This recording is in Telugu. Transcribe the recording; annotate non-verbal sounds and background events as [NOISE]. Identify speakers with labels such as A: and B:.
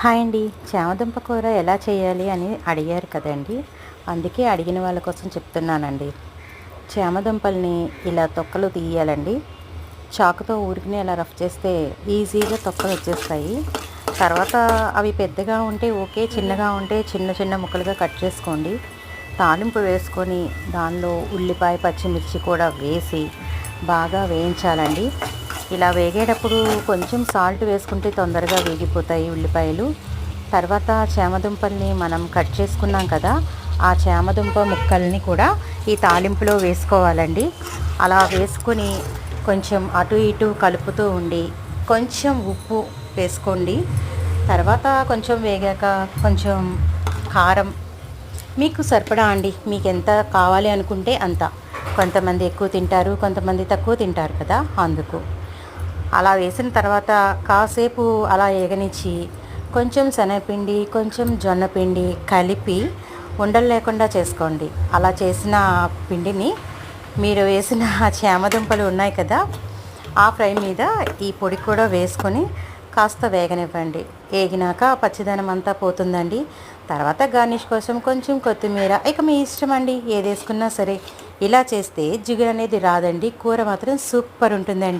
A: హాయ్ అండి. చామదుంప కూర ఎలా చేయాలి అని అడిగారు కదండి. అందుకే అడిగిన వాళ్ళ కోసం చెప్తున్నానండి. చామదుంపల్ని ఇలా తొక్కలు తీయాలండి. చాకుతో ఊరికినే ఇలా రఫ్ చేస్తే ఈజీగా తొక్కలు వచ్చేస్తాయి. తర్వాత అవి పెద్దగా ఉంటే ఓకే చిన్నగా ఉంటే చిన్న చిన్న ముక్కలుగా కట్ చేసుకోండి. తాలింపు వేసుకొని దానిలో ఉల్లిపాయ పచ్చిమిర్చి కూడా వేసి బాగా వేయించాలండి. ఇలా వేగేటప్పుడు కొంచెం సాల్ట్ వేసుకుంటే తొందరగా వేగిపోతాయి ఉల్లిపాయలు. తర్వాత చేమదుంపల్ని మనం కట్ చేసుకున్నాం కదా ఆ చేమదుంప ముక్కల్ని కూడా ఈ తాలింపులో వేసుకోవాలండి. అలా వేసుకొని కొంచెం అటు ఇటు కలుపుతూ ఉండి కొంచెం ఉప్పు వేసుకోండి. తర్వాత కొంచెం వేగాక కొంచెం కారం. మీకు సరిపడా అండి మీకు ఎంత కావాలి అనుకుంటే అంత. కొంతమంది ఎక్కువ తింటారు కొంతమంది తక్కువ తింటారు కదా అందుకు. అలా వేసిన తర్వాత కాసేపు అలా ఏగనిచ్చి కొంచెం శనగపిండి కొంచెం జొన్న పిండి కలిపి ఉండలు లేకుండా చేసుకోండి. అలా చేసిన పిండిని మీరు వేసిన [LAUGHS] చేమదుంపలు ఉన్నాయి కదా ఆ ఫ్రై మీద ఈ పొడి కూడా వేసుకొని కాస్త వేగనివ్వండి. వేగినాక పచ్చిదనం అంతా పోతుందండి. తర్వాత గార్నిష్ కోసం కొంచెం కొత్తిమీర ఇక మీ ఇష్టం అండి ఏది వేసుకున్నా సరే. ఇలా చేస్తే జిగురు అనేది రాదండి కూర మాత్రం సూపర్ ఉంటుందండి.